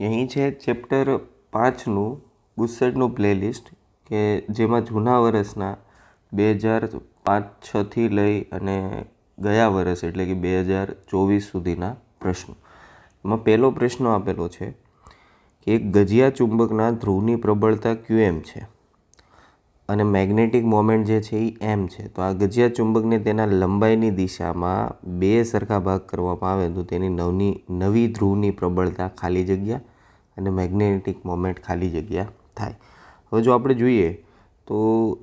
અહીં છે chapter પાંચનું ગુસ્સેટનું playlist કે જેમાં જૂના વર્ષના બે હજાર પાંચ છથી લઈ અને ગયા વર્ષ એટલે કે બે હજાર ચોવીસ સુધીના પ્રશ્નો. એમાં પહેલો પ્રશ્ન આપેલો છે કે ગજિયા ચુંબકના ધ્રુવની પ્રબળતા ક્યુએમ છે? અને મેગ્નેટિક મોમેન્ટ જે છે એ એમ છે. તો આ ગજિયા ચુંબકને તેના લંબાઈની દિશામાં બે સરખા ભાગ કરવામાં આવે તો તેની નવની, નવી ધ્રુવની પ્રબળતા ખાલી જગ્યા અને મેગ્નેટિક મોમેન્ટ ખાલી જગ્યા થાય. હવે જો આપણે જોઈએ તો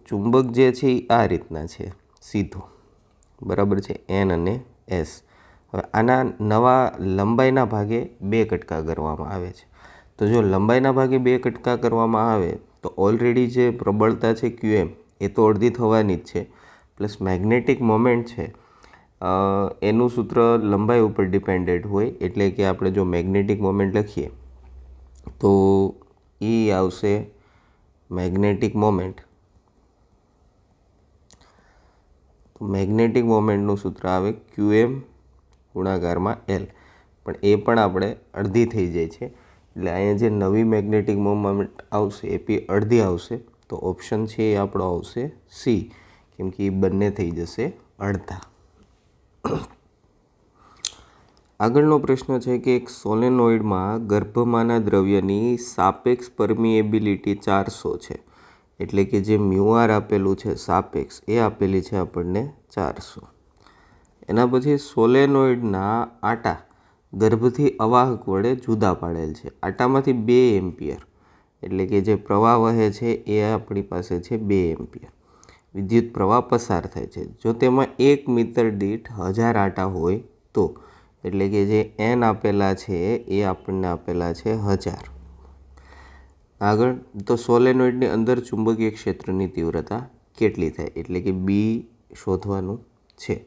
ચુંબક જે છે એ આ રીતના છે, સીધો. બરાબર છે? એન અને એસ. હવે આના નવા લંબાઈના ભાગે બે કટકા કરવામાં આવે છે. તો જો લંબાઈના ભાગે બે કટકા કરવામાં આવે તો ઓલરેડી જે પ્રબળતા છે ક્યુએમ એ તો અડધી થવાની જ છે. પ્લસ મેગ્નેટિક મોમેન્ટ છે એનું સૂત્ર લંબાઈ ઉપર ડિપેન્ડેડ હોય, એટલે કે આપણે જો મેગ્નેટિક મોમેન્ટ લખીએ, તો એ આવશે મેગ્નેટિક મોમેન્ટ તો મેગ્નેટિક મોમેન્ટનું સૂત્ર આવે ક્યુએમ ગુણાકારમાં એલ પણ એ પણ આપણે અડધી થઈ જાય છે. એટલે અહીંયા જે નવી મેગ્નેટિક મોમેન્ટ આવશે, એ પી અડધી આવશે. તો ઓપ્શન છે એ આપણો આવશે સી, કેમ કે એ બંને થઈ જશે અડધા. આગળનો પ્રશ્ન છે કે એક સોલેનોઇડમાં ગર્ભમાના દ્રવ્યની સાપેક્ષ પરમિએબિલિટી ચારસો છે. એટલે કે જે મ્યુઆર આપેલું છે સાપેક્ષ, એ આપેલી છે આપણને ચારસો. એના પછી સોલેનોઇડના આટા. ગર્ભથી અવાહક વડે જુદા પાડેલ છે. આટામાંથી બે એમ્પિયર. એટલે કે જે પ્રવાહ વહે છે એ આપણી પાસે છે બે એમ્પિયર. વિદ્યુત પ્રવાહ પસાર થાય છે. જો તેમાં એક મીટર દીઠ હજાર આટા હોય તો, એટલે કે જે એન આપેલા છે એ આપણને આપેલા છે હજાર. આગળ, તો સોલેનોઇડની અંદર ચુંબકીય ક્ષેત્રની તીવ્રતા કેટલી થાય? એટલે કે બી શોધવાનું છે.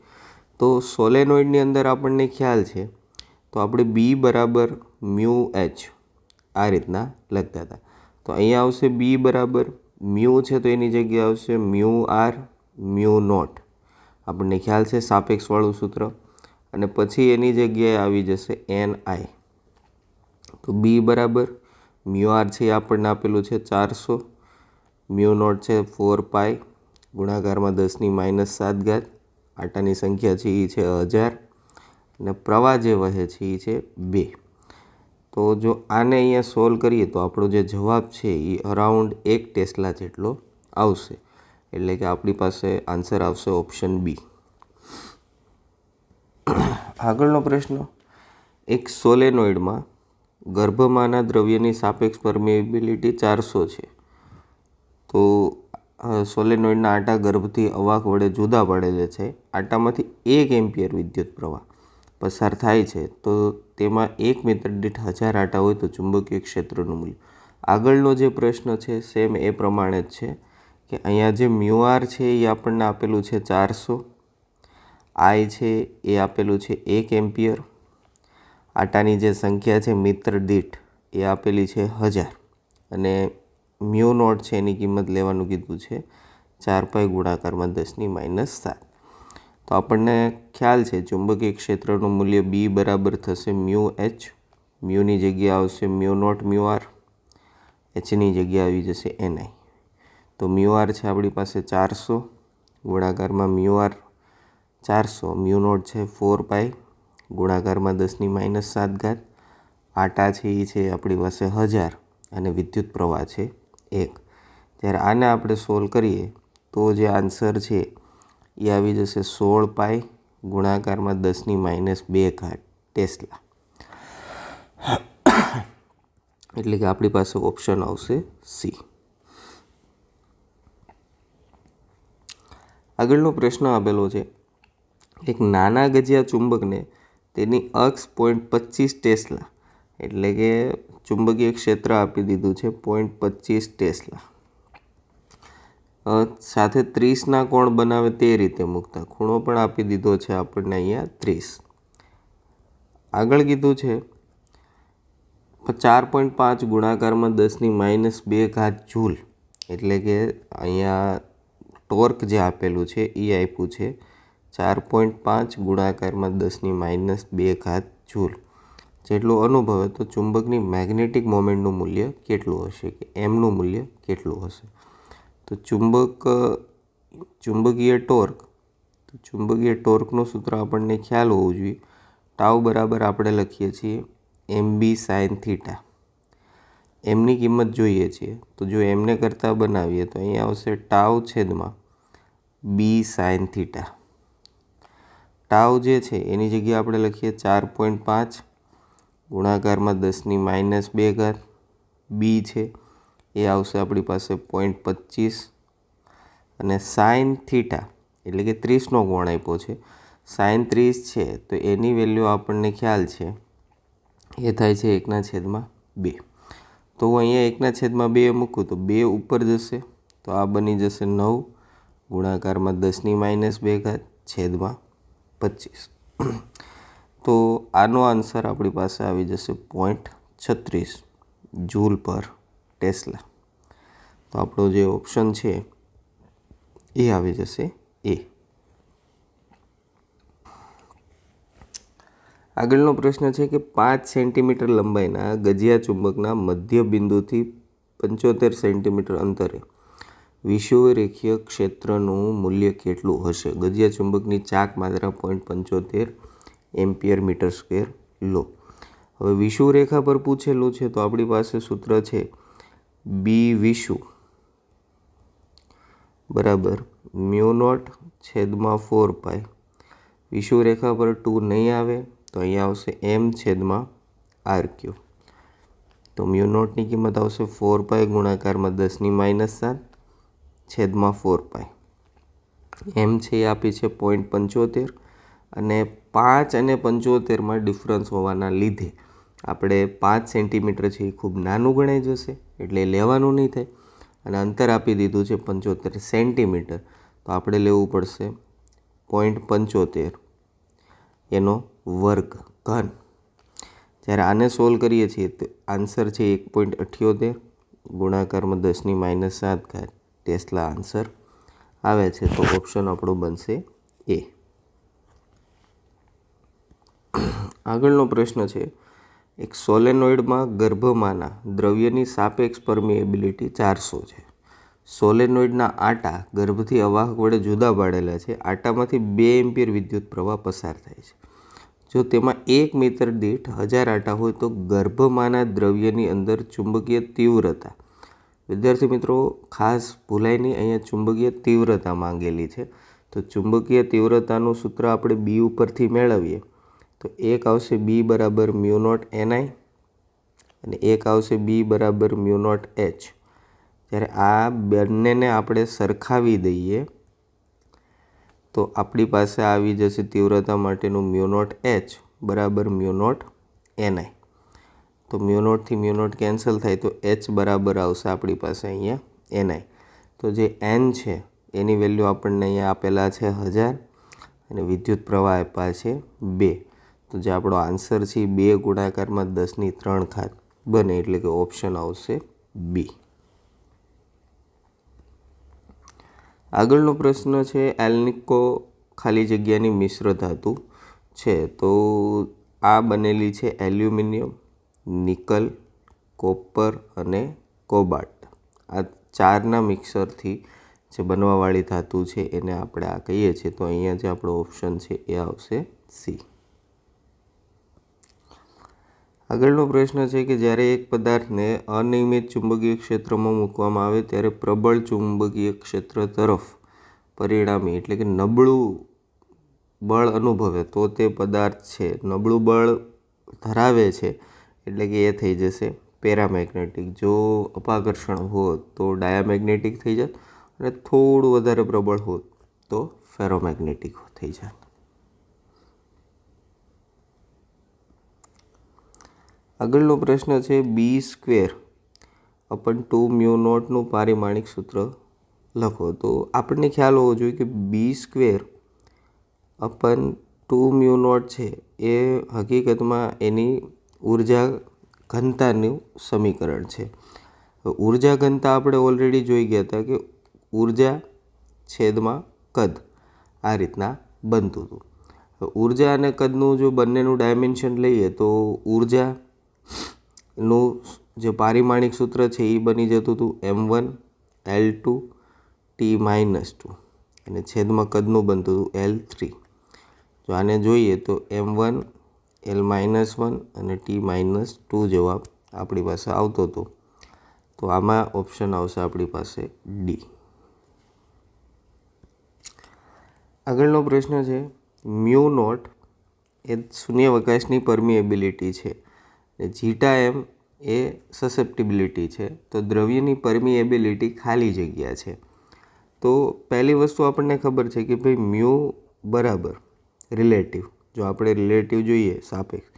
તો સોલેનોઇડની અંદર આપણને ખ્યાલ છે તો આપણે બી બરાબર મ્યુ એચ આ રીતના લખતા હતા. તો અહીંયા આવશે બી બરાબર મ્યુ છે તો એની જગ્યાએ આવશે મ્યુ આર મ્યુ નોટ આપણને ખ્યાલ છે સાપેક્ષવાળું સૂત્ર. અને પછી એની જગ્યાએ આવી જશે એન આઈ તો બી બરાબર મ્યુ આર છે એ આપણને આપેલું છે ચારસો. મ્યુ નોટ છે ફોર પાય ગુણાકારમાં દસની માઇનસ સાત ઘાત. આટાની સંખ્યા છે એ છે હજાર. અને પ્રવાહ જે વહે છે એ છે બે. તો જો આને અહીંયા સોલ્વ કરીએ તો આપણો જે જવાબ છે એ અરાઉન્ડ એક ટેસ્લા જેટલો આવશે. એટલે કે આપણી પાસે આન્સર આવશે ઓપ્શન બી. આગળનો પ્રશ્ન, એક સોલેનોઇડમાં ગર્ભમાના દ્રવ્યની સાપેક્ષ પરમેબિલિટી ચારસો છે. તો સોલેનોઇડના આટા ગર્ભથી અવાક વડે જુદા પડેલા છે. આટામાંથી એક એમ્પિયર વિદ્યુત પ્રવાહ. પસાર થાય છે, તો તેમાં એક મીટર દીઠ હજાર આટા હોય તો ચુંબકીય ક્ષેત્રનું મૂલ્ય. આગળનો જે પ્રશ્ન છે સેમ એ પ્રમાણે જ છે કે અહીંયા જે મ્યુઆર છે એ આપણને આપેલું છે ચારસો, આઈ છે એ આપેલું છે એક એમ્પિયર, આટાની જે સંખ્યા છે મિત્ર દીઠ એ આપેલી છે હજાર. અને મ્યુ નોટ છે એની કિંમત લેવાનું કીધું છે ચાર પાઈ ગુણાકારમાં દસની માઇનસ સાત. તો આપણને ખ્યાલ છે, ચુંબકીય ક્ષેત્રનું મૂલ્ય બી બરાબર થશે મ્યુ એચ મ્યુની જગ્યા આવશે મ્યુ નોટ મ્યુ આર એચની જગ્યા આવી જશે એનઆઈ તો મ્યુ આર છે આપણી પાસે ચારસો, ગુણાકારમાં મ્યુ આર ચારસો, મ્યુ નોટ છે ફોર પાઈ, ગુણાકારમાં દસની માઇનસ સાત ઘાત. આટા છે એ છે આપણી પાસે હજાર અને વિદ્યુત પ્રવાહ છે એક. જ્યારે આને આપણે સોલ્વ કરીએ તો જે આન્સર છે એ આવી જશે સોળ પાઈ ગુણાકારમાં દસની માઇનસ બે ઘાટ ટેસ્લા. એટલે કે આપણી પાસે ઓપ્શન આવશે સી. આગળનો પ્રશ્ન આપેલો છે, એક નાના ગજિયા ચુંબકને તેની અક્ષ પોઈન્ટ પચીસ ટેસ્લા, એટલે કે ચુંબકીય ક્ષેત્ર આપી દીધું છે પોઈન્ટ પચીસ ટેસ્લા. સાથે ત્રીસના કોણ બનાવે તે રીતે મૂકતા. ખૂણો પણ આપી દીધો છે આપણને અહીંયા ત્રીસ. આગળ કીધું છે, ચાર પોઈન્ટ પાંચ ગુણાકારમાં દસની માઇનસ બે ઘાત જૂલ, એટલે કે અહીંયા ટોર્ક જે આપેલું છે એ આપ્યું છે, ચાર પોઈન્ટ પાંચ ગુણાકારમાં દસની માઇનસ બે ઘાત જૂલ. જેટલું અનુભવે તો ચુંબકની મેગ્નેટિક મોમેન્ટનું મૂલ્ય કેટલું હશે કે એમનું મૂલ્ય કેટલું હશે? તો ચુંબક, ચુંબકીય ટોર્ક, તો ચુંબકીય ટોર્કનું સૂત્ર આપણને ખ્યાલ હોવું જોઈએ. ટાવ બરાબર આપણે લખીએ છીએ એમ બી સાઇન થીટા. એમની કિંમત જોઈએ છીએ તો જો એમને કરતાં બનાવીએ તો અહીં આવશે ટાવ છેદમાં બી સાઇન થીટા. ટાવ જે છે એની જગ્યાએ આપણે લખીએ ચાર પોઈન્ટ પાંચ, ગુણાકારમાં દસની માઇનસ બે ઘાત, બી છે. એ આવશે આપણી પાસે પોઈન્ટ પચીસ અને સાઇન થીટા એટલે કે ત્રીસનો કોણ આપ્યો છે. સાઇન ત્રીસ છે તો એની વેલ્યુ આપણને ખ્યાલ છે. એ થાય છે એકના છેદમાં બે. તો હું અહીંયા એકના છેદમાં બે મૂકું તો બે ઉપર જશે. તો આ બની જશે નવ ગુણાકારમાં દસની માઇનસ બે ઘાત છેદમાં પચીસ. તો આનો આન્સર આપણી પાસે આવી જશે પોઈન્ટ છત્રીસ. જૂલ પર. ટેસ્લા. તો આપણો જે ઓપ્શન છે એ આવી જશે એ. આગળનો પ્રશ્ન છે કે પાંચ સેન્ટીમીટર લંબાઈના ગજિયા ચુંબકના મધ્ય બિંદુથી પંચોતેર સેન્ટીમીટર અંતરે વિષુવરેખીય ક્ષેત્રનું મૂલ્ય કેટલું હશે? ગજિયા ચુંબકની ચાક માત્રા પોઈન્ટ પંચોતેર એમ્પિયર મીટર સ્ક્વેર લો. હવે વિષુવરેખા પર પૂછેલું છે તો આપણી પાસે સૂત્ર છે બી વિશુ બરાબર. મ્યુ નોટ છેદમાં ફોર પાય વિષુવરેખા પર ટુ નહીં આવે તો અહીંયા આવશે એમ છેદમાં આર ક્યુ તો મ્યુ નોટની કિંમત આવશે ફોર પાય ગુણાકારમાં દસની માઇનસ સાત છેદમાં ફોર પાય એમ છે એ આપી છે પોઈન્ટ પંચોતેર અને પાંચ અને પંચોતેરમાં ડિફરન્સ હોવાના લીધે આપણે પાંચ સેન્ટીમીટર છે એ ખૂબ નાનું ગણાઈ જશે. એટલે લેવાનું નહીં થાય. અને અંતર આપી દીધું છે પંચોતેર સેન્ટીમીટર. તો આપણે લેવું પડશે પોઈન્ટ પંચોતેર. એનો વર્ગ ઘન. જ્યારે આને સોલ્વ કરીએ છીએ તો આન્સર છે એક પોઈન્ટ અઠ્યોતેર ગુણાકારમાં દસની માઇનસ સાત ઘાત ટેસ્લા આન્સર આવે છે તો ઓપ્શન આપણો બનશે એ આગળનો પ્રશ્ન છે એક સોલેનોઇડમાં ગર્ભમાંના દ્રવ્યની સાપેક્ષ પરમિએબિલિટી ચારસો છે. સોલેનોઇડના આટા ગર્ભથી અવાહક વડે જુદા પાડેલા છે. આટામાંથી બે એમ્પિયર વિદ્યુત પ્રવાહ પસાર થાય છે. જો તેમાં એક મીટર દીઠ હજાર આટા હોય તો ગર્ભમાંના દ્રવ્યની અંદર ચુંબકીય તીવ્રતા. વિદ્યાર્થી મિત્રો, ખાસ ભૂલાય નહીં અહીંયા ચુંબકીય તીવ્રતા માંગેલી છે. તો ચુંબકીય તીવ્રતાનું સૂત્ર આપણે બી ઉપરથી મેળવીએ. તો એક આવશે બી બરાબર મ્યુ નોટ એનઆઈ અને એક આવશે બી બરાબર મ્યુ નોટ એચ જ્યારે આ બંનેને આપણે સરખાવી દઈએ, તો આપણી પાસે આવી જશે તીવ્રતા માટેનું મ્યુ નોટ એચ બરાબર mu naught N I mu નોટથી mu naught cancel થાય તો એચ બરાબર આવશે આપણી પાસે અહીંયા એનઆઈ તો જે એન છે, એની વેલ્યુ આપણને અહીંયા આપેલા છે હજાર અને વિદ્યુત પ્રવાહ આપ્યા છે બે. તો જે આપણો આન્સર છે બે ગુણાકારમાં દસની ત્રણ ખાત બને એટલે કે ઓપ્શન આવશે બી આગળનો પ્રશ્ન છે, એલ્નિકો ખાલી જગ્યાની મિશ્ર ધાતુ છે. તો આ બનેલી છે એલ્યુમિનિયમ, નિકલ, કોપર અને કોબાલ્ટ. આ ચારના મિક્સરથી જે બનવાવાળી ધાતુ છે એને આપણે આ કહીએ છીએ. તો અહીંયા જે આપણો ઓપ્શન છે એ આવશે સી આગળનો પ્રશ્ન છે કે જ્યારે એક પદાર્થને અનિયમિત ચુંબકીય ક્ષેત્રમાં મૂકવામાં આવે ત્યારે પ્રબળ ચુંબકીય ક્ષેત્ર તરફ પરિણામી એટલે કે નબળું બળ અનુભવે તો તે પદાર્થ છે. નબળું બળ ધરાવે છે એટલે કે એ થઈ જશે પેરામેગ્નેટિક. જો અપાકર્ષણ હોત તો ડાયામેગ્નેટિક થઈ જાત અને થોડું વધારે પ્રબળ હોત તો ફેરોમેગ્નેટિક થઈ જાત. આગળનો પ્રશ્ન છે B square upon two mu નોટનું પારિમાણિક સૂત્ર લખો. તો આપણને ખ્યાલ હોવો જોઈએ કે B square upon two mu naught છે એ હકીકતમાં એની ઊર્જા ઘનતાનું સમીકરણ છે. ઊર્જા ઘનતા આપણે ઓલરેડી જોઈ ગયા હતા કે ઊર્જા છેદમાં કદ આ રીતના બનતું હતું. ઊર્જા અને કદનું જો બંનેનું ડાયમેન્શન લઈએ તો ઉર્જાનું જે પારિમાણિક સૂત્ર છે એ બની જતું હતું M one, L two, T minus two. અને છેદમાં કદનું બનતું હતું એલ થ્રી. જો આને જોઈએ તો M one, L minus one અને ટી માઇનસ ટુ જવાબ આપણી પાસે આવતો હતો. તો આમાં ઓપ્શન આવશે આપણી પાસે ડી. આગળનો પ્રશ્ન છે, મ્યુ નોટ એ શૂન્યાવકાશની પરમિએબિલિટી છે. ને જીટા એમ એ સસેપ્ટિબિલિટી છે. તો દ્રવ્યની પરમિએબિલિટી ખાલી જગ્યા છે. તો પહેલી વસ્તુ આપણને ખબર છે કે ભાઈ મ્યુ બરાબર રિલેટિવ જો આપણે રિલેટિવ જોઈએ, સાપેક્ષ,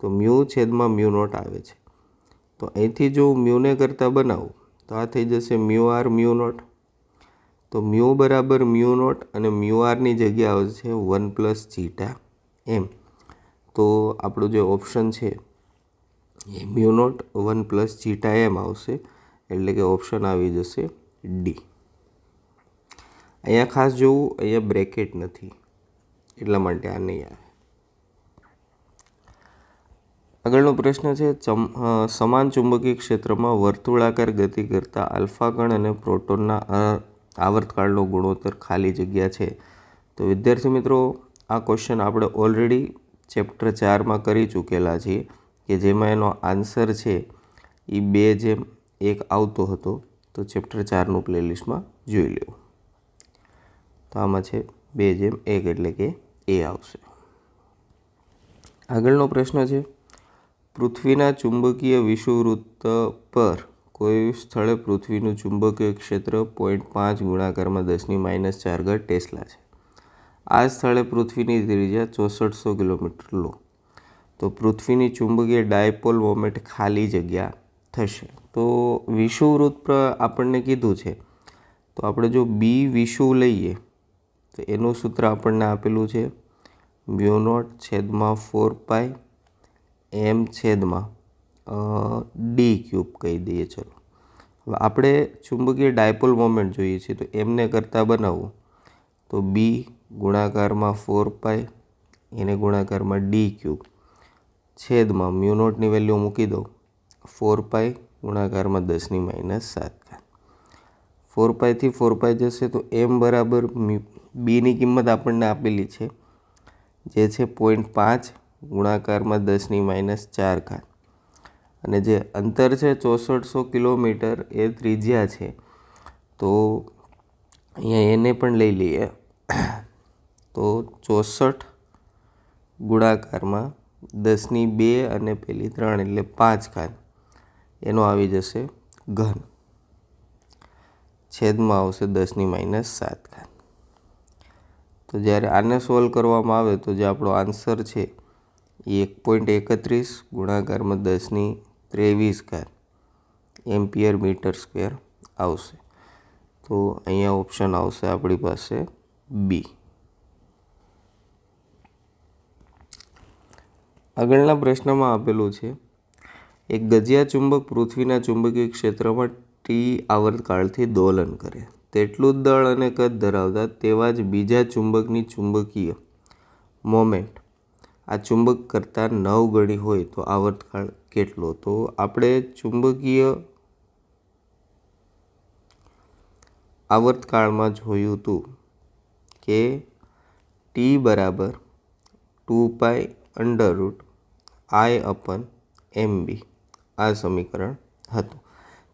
તો મ્યુ છેદમાં મ્યુ નોટ આવે છે. તો અહીંથી જો મ્યુને કરતાં બનાવું, તો આ થઈ જશે મ્યુ આર મ્યુ નોટ. તો મ્યુ બરાબર મ્યુ નોટ અને મ્યુ આરની જગ્યા આવશે વન પ્લસ જીટા એમ. તો આપણું જે ઓપ્શન છે એ mu naught one plus zeta M આવશે. એટલે કે ઓપ્શન આવી જશે ડી અહીંયા ખાસ જોવું, અહીંયા બ્રેકેટ નથી. એટલા માટે આ નહીં આવે. આગળનો પ્રશ્ન છે સમાન ચુંબકીય ક્ષેત્રમાં વર્તુળાકાર ગતિ કરતા આલ્ફા કણ અને પ્રોટોનના આવર્તકાળનો ગુણોત્તર ખાલી જગ્યા છે. તો વિદ્યાર્થી મિત્રો, આ ક્વેશ્ચન આપણે ઓલરેડી ચેપ્ટર ચારમાં કરી ચૂકેલા છીએ. કે જેમાં એનો આન્સર છે એ બે જેમ એક આવતો હતો, તો ચેપ્ટર ચારનું પ્લેલિસ્ટમાં જોઈ લેવું. તો આમાં છે બે જેમ એક એટલે કે એ આવશે. આગળનો પ્રશ્ન છે, પૃથ્વીના ચુંબકીય વિષુવવૃત્ત પર કોઈ સ્થળે પૃથ્વીનું ચુંબકીય ક્ષેત્ર પોઈન્ટ પાંચ ગુણાકારમાં દસની માઇનસ ચાર ઘાત ટેસ્લા છે. આ સ્થળે પૃથ્વીની ત્રિજ્યા ચોસઠસો કિલોમીટર લો. તો પૃથ્વીની ચુંબકીય ડાયપોલ મોમેન્ટ ખાલી જગ્યા થશે. તો વિષુવવૃત્ત આપણને કીધું છે. તો આપણે જો બી વિષુવ લઈએ, તો એનું સૂત્ર આપણને આપેલું છે મ્યુ નોટ છેદમાં ફોર પાય એમ છેદમાં ડી ક્યુબ કહી દઈએ. ચલો. હવે આપણે ચુંબકીય ડાયપોલ મોમેન્ટ જોઈએ છીએ, તો એમને કરતાં બનાવવું તો બી ગુણાકારમાં ફોર પાય એને ગુણાકારમાં ડી ક્યુબ. છેદમાં મ્યુ નોટની વેલ્યુ મૂકી દો. ફોર પાઈ ગુણાકારમાં દસની માઇનસ સાત ફોર પાઈથી ફોર પાઈ જશે તો એમ બરાબર બીની કિંમત આપણને આપેલી છે, જે છે પોઈન્ટ પાંચ ગુણાકારમાં દસની માઇનસ ચાર ઘાત. અને જે અંતર છે ચોસઠસો કિલોમીટર એ ત્રિજ્યા છે, તો અહીંયા એને પણ લઈ લઈએ. તો ચોસઠ ગુણાકારમાં દસની બે અને પેલી ત્રણ એટલે પાંચ ઘાત. એનો આવી જશે ઘન. છેદમાં આવશે દસની માઇનસ સાત ઘાત. તો જ્યારે આને સોલ્વ કરવામાં આવે તો જે આપણો આન્સર છે એ એક પોઈન્ટ એકત્રીસ ગુણાકારમાં દસની ત્રેવીસ ઘાત એમ્પિયર મીટર સ્ક્વેર આવશે. તો અહીંયા ઓપ્શન આવશે આપણી પાસે બી. આગળના પ્રશ્નમાં આપેલું છે, એક ગજિયા ચુંબક પૃથ્વીના ચુંબકીય ક્ષેત્રમાં ટી આવર્તકાળથી દોલન કરે. તેટલું જ દળ અને કદ ધરાવતા તેવા જ બીજા ચુંબકની ચુંબકીય મોમેન્ટ. આ ચુંબક કરતાં નવ ગણી હોય તો આવર્તકાળ કેટલો? તો આપણે ચુંબકીય આવર્તકાળમાં જોયું હતું કે ટી બરાબર two pi under root I upon M B આ સમીકરણ હતું.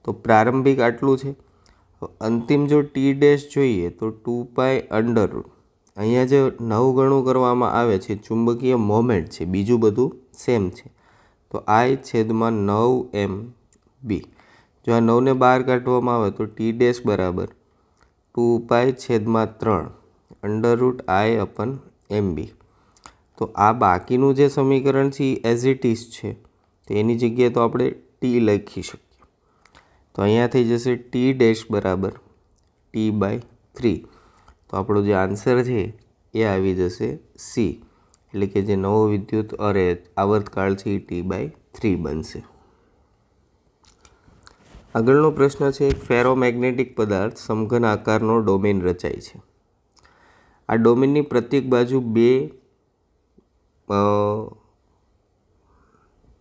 તો પ્રારંભિક આટલું છે. અંતિમ જો ટી ડેશ જોઈએ તો ટુ પાય અંડર રૂટ. અહીંયા જે નવ ગણું કરવામાં આવે છે, ચુંબકીય મોમેન્ટ છે, બીજું બધું સેમ છે. તો આઈ છેદમાં નવ એમ બી. જો આ નવને બહાર કાઢવામાં આવે તો ટી ડેશ બરાબર ટુ પાય છેદમાં ત્રણ under root I upon M B. તો આ બાકીનું જે સમીકરણ છે એ એઝ ઇટ ઇઝ છે. તો એની જગ્યાએ તો આપણે ટી લખી શકીએ. તો અહીંયા થઈ જશે ટી ડેશ બરાબર ટી બાય થ્રી તો આપણો જે આન્સર છે એ આવી જશે સી એટલે કે જે નવો વિદ્યુત અરે આવર્તકાળ છે એ ટી બાય થ્રી બનશે. આગળનો પ્રશ્ન છે ફેરોમેગ્નેટિક પદાર્થ સમઘન આકારનો ડોમેન રચાય છે. આ ડોમેનની પ્રત્યેક બાજુ બે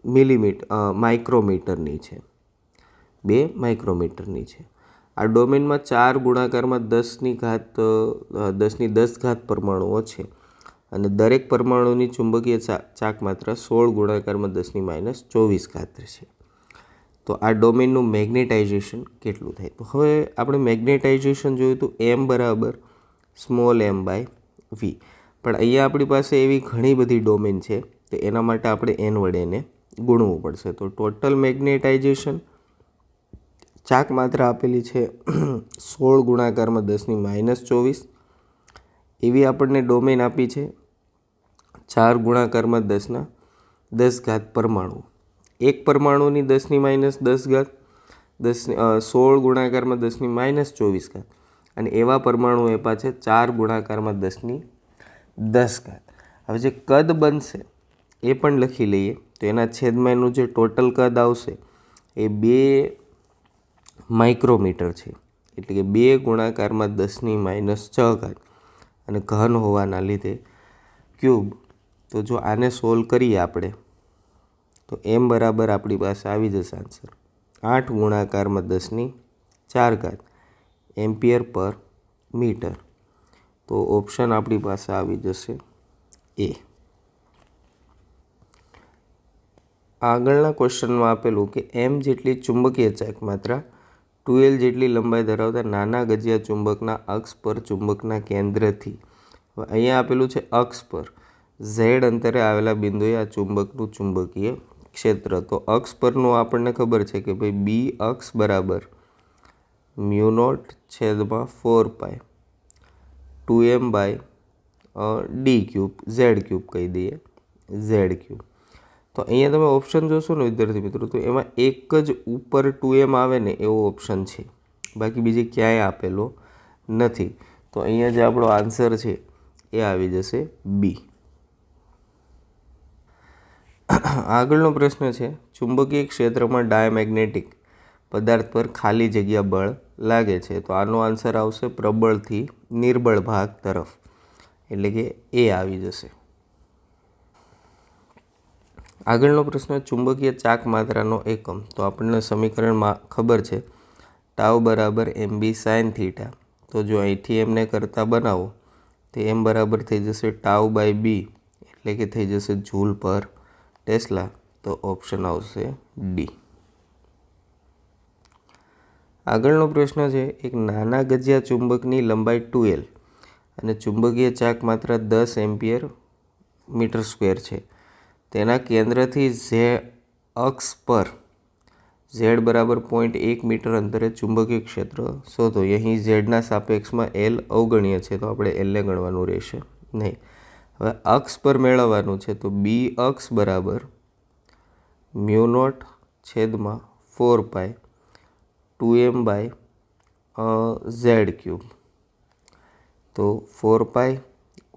મિલીમીટર માઇક્રોમીટરની છે. બે માઇક્રોમીટરની છે. આ ડોમેનમાં ચાર ગુણાકારમાં દસની ઘાત દસની દસ ઘાત પરમાણુઓ છે અને દરેક પરમાણુની ચુંબકીય ચાક માત્રા સોળ ગુણાકારમાં દસની માઇનસ ચોવીસ ઘાત છે. તો આ ડોમેનનું મેગ્નેટાઇઝેશન કેટલું થાય? તો હવે આપણે મેગ્નેટાઇઝેશન જોયું તો એમ બરાબર સ્મોલ એમ બાય વી. પણ અહીંયા આપણી પાસે એવી ઘણી બધી ડોમેન છે તો એના માટે આપણે એન વડે એને ગુણવું પડશે. તો ટોટલ મેગ્નેટાઇઝેશન ચાક માત્રા આપેલી છે સોળ ગુણાકારમાં દસની માઇનસ ચોવીસ. એવી આપણને ડોમેન આપી છે ચાર ગુણાકારમાં દસના દસ ઘાત પરમાણુ. એક પરમાણુની દસની માઇનસ દસ ઘાત દસ સોળ ગુણાકારમાં દસની માઇનસ ચોવીસ ઘાત. અને એવા પરમાણુ એ પાછે ચાર ગુણાકારમાં દસની દસ ઘાત. હવે જે કદ બનશે, એ પણ લખી લઈએ. તો એના છેદમાં એનું જે ટોટલ કદ આવશે, એ બે માઇક્રોમીટર છે. એટલે કે બે ગુણાકારમાં દસની માઇનસ છ ઘાત અને ઘન હોવાના લીધે ક્યુબ, તો જો આને સોલ્વ કરીએ આપણે, તો એમ બરાબર આપણી પાસે આવી જશે આન્સર. આઠ ગુણાકારમાં દસની ચાર ઘાત એમ્પિયર પર મીટર. તો ઓપ્શન આપણી પાસે આવી જશે એ આગળના ક્વેશ્ચનમાં આપેલું કે એમ જેટલી ચુંબકીય ચાક માત્રા, ટુએલ જેટલી લંબાઈ ધરાવતા નાના ગજિયા ચુંબકના અક્ષ પર ચુંબકના કેન્દ્રથી. અહીંયા આપેલું છે અક્ષ પર. ઝેડ અંતરે આવેલા બિંદુએ આ ચુંબકનું ચુંબકીય ક્ષેત્ર. તો અક્ષ પરનું આપણને ખબર છે કે ભાઈ બી અક્ષ બરાબર મ્યુ નોટ છેદમાં four pi two M by D cube, Z cube કહી દઈએ, ઝેડ ક્યુબ. તો અહીંયા તમે ઓપ્શન જોશો ને વિદ્યાર્થી મિત્રો, તો એમાં એક જ ઉપર ટુ એમ આવે ને એવો ઓપ્શન છે. બાકી બીજે ક્યાંય આપેલો નથી. તો અહીંયા જે આપણો આન્સર છે એ આવી જશે બી આગળનો પ્રશ્ન છે, ચુંબકીય ક્ષેત્રમાં ડાયમેગ્નેટિક પદાર્થ પર ખાલી જગ્યા બળ લાગે છે. તો આનો આન્સર આવશે પ્રબળથી નિર્બળ ભાગ તરફ. એટલે કે એ આવી જશે. આગળનો પ્રશ્ન, ચુંબકીય ચાક માત્રાનો એકમ. તો આપણને સમીકરણમાં ખબર છે ટાવ બરાબર એમ બી સાઇન થીટા. તો જો અહીંથી એમને કરતાં બનાવો, તો એમ બરાબર થઈ જશે ટાવ બાય બી એટલે કે થઈ જશે જૂલ પર ટેસ્લા. તો ઓપ્શન આવશે ડી આગળનો પ્રશ્ન છે, એક નાના ગજિયા ચુંબકની લંબાઈ ટુએલ અને ચુંબકીય ચાક માત્ર દસ એમ્પિયર મીટર સ્ક્વેર છે. તેના કેન્દ્રથી ઝે અક્ષ પર ઝેડ બરાબર પોઈન્ટ એક મીટર અંતરે ચુંબકીય ક્ષેત્ર શોધો. અહીં ઝેડના સાપેક્ષમાં એલ અવગણ્ય છે, તો આપણે એલને ગણવાનું રહેશે નહીં. હવે અક્ષ પર મેળવવાનું છે, તો બી અક્ષ બરાબર મ્યુનોટ છેદમાં four pi two M by Z cube. તો ફોર પાય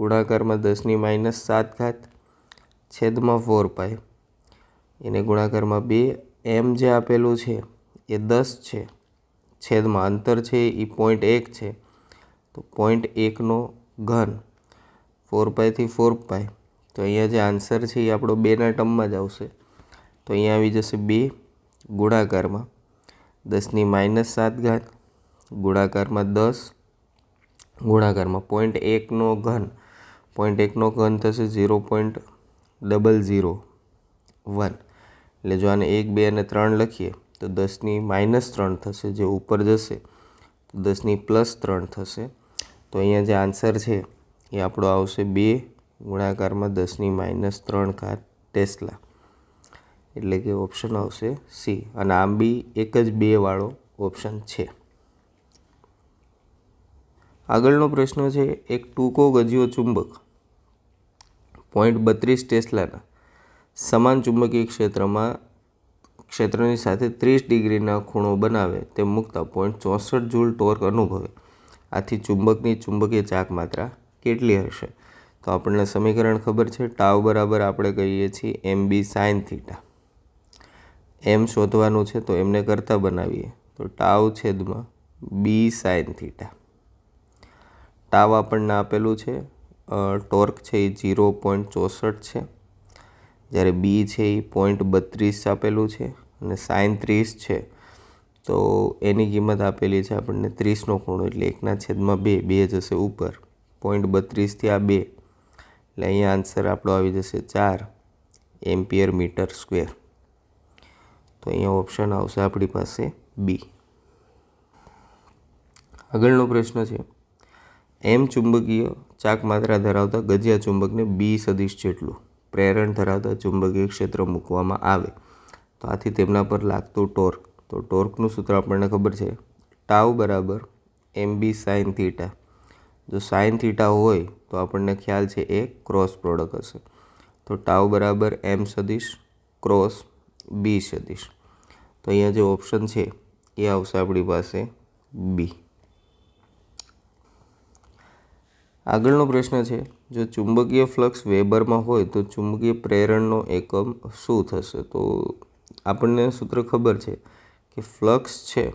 ગુણાકારમાં દસની માઇનસ સાત ઘાત છેદમાં ફોર પાય એને ગુણાકારમાં બે એમ જે આપેલું છે, એ દસ છે. છેદમાં અંતર છે એ પોઈન્ટ એક છે. તો પોઈન્ટ એકનો ઘન ફોર પાયથી ફોર પાય તો અહીંયા જે આન્સર છે એ આપણો બેના ટર્મમાં જ આવશે. તો અહીંયા આવી જશે બે ગુણાકારમાં. દસની માઇનસ સાત ઘાત, ગુણાકારમાં દસ, ગુણાકારમાં પોઈન્ટ એકનો ઘન. પોઈન્ટ એકનો ઘન થશે zero point double zero one એટલે જો આને એક, બે અને ત્રણ લખીએ, તો દસની માઇનસ ત્રણ થશે જે ઉપર જશે, તો દસની પ્લસ ત્રણ થશે. તો અહીંયા જે આન્સર છે, એ આપણો આવશે બે, ગુણાકારમાં દસની માઇનસ ત્રણ ઘાત ટેસ્લા. એટલે કે ઓપ્શન આવશે સી અને આમ બી એક જ બે વાળો ઓપ્શન છે. આગળનો પ્રશ્ન છે, એક ટૂંકો ગજ્યો ચુંબક. પોઈન્ટ બત્રીસ ટેસ્લાના. સમાન ચુંબકીય ક્ષેત્રમાં, ક્ષેત્રની સાથે ત્રીસ ડિગ્રીના ખૂણો બનાવે તે મૂકતા પોઈન્ટ ચોસઠ જૂલ ટોર્ક અનુભવે. આથી ચુંબકની ચુંબકીય ચાક માત્રા કેટલી હશે? તો આપણને સમીકરણ ખબર છે, ટાવ બરાબર આપણે કહીએ છીએ એમ બી સાઇન થીટા. એમ શોધવાનું છે તો એમને કરતાં બનાવીએ. તો ટાવ છેદમાં બી સાઇન થીટા. ટાવ આપણને આપેલું છે ટોર્ક છે એ જીરો પોઈન્ટ ચોસઠ છે. જ્યારે બી છે એ પોઈન્ટ બત્રીસ આપેલું છે અને સાઈન ત્રીસ છે. તો એની કિંમત આપેલી છે આપણને ત્રીસનો ખૂણો એટલે એકના છેદમાં બે બે જશે ઉપર. પોઈન્ટ બત્રીસથી આ બે. એટલે અહીંયા આન્સર આપણો આવી જશે ચાર એમ્પિયર મીટર સ્ક્વેર. તો અહીંયા ઓપ્શન આવશે આપણી પાસે બી આગળનો પ્રશ્ન છે એમ ચુંબકીય ચાક માત્રા ધરાવતા ગજિયા ચુંબકને બી સદિશ જેટલું પ્રેરણ ધરાવતા ચુંબકીય ક્ષેત્ર મૂકવામાં આવે. તો આથી તેમના પર લાગતું ટોર્ક તો ટોર્કનું સૂત્ર આપણને ખબર છે ટાવ બરાબર એમ બી સાઇન થીટા. જો સાઇન થીટા હોય તો આપણને ખ્યાલ છે એ ક્રોસ પ્રોડક્ટ હશે. તો ટાવ બરાબર એમ સદિશ ક્રોસ બી સદીશ. તો અહીંયા જે ઓપ્શન છે, એ આવશે આપણી પાસે બી. આગળનો પ્રશ્ન છે, જો ચુંબકીય ફ્લક્સ વેબરમાં હોય તો ચુંબકીય પ્રેરણનો એકમ શું થશે? તો આપણને સૂત્ર ખબર છે કે ફ્લક્સ છે,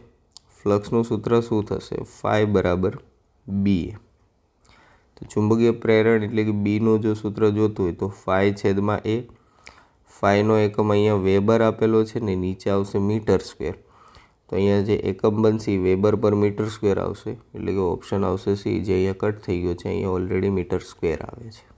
ફ્લક્સનું સૂત્ર શું થશે? ફાઈ બરાબર બી તો ચુંબકીય પ્રેરણ એટલે કે બીનું જો સૂત્ર જોતું હોય તો ફાઈ છેદમાં એ ફાઈનો એકમ અહીંયા વેબર આપેલો છે ને નીચે આવશે મીટર સ્ક્વેર. તો અહીંયા જે એકમ બનશે વેબર પર મીટર સ્ક્વેર આવશે. એટલે કે ઓપ્શન આવશે સી, જે અહીંયા કટ થઈ ગયો છે, અહીંયા ઓલરેડી મીટર સ્ક્વેર આવે છે.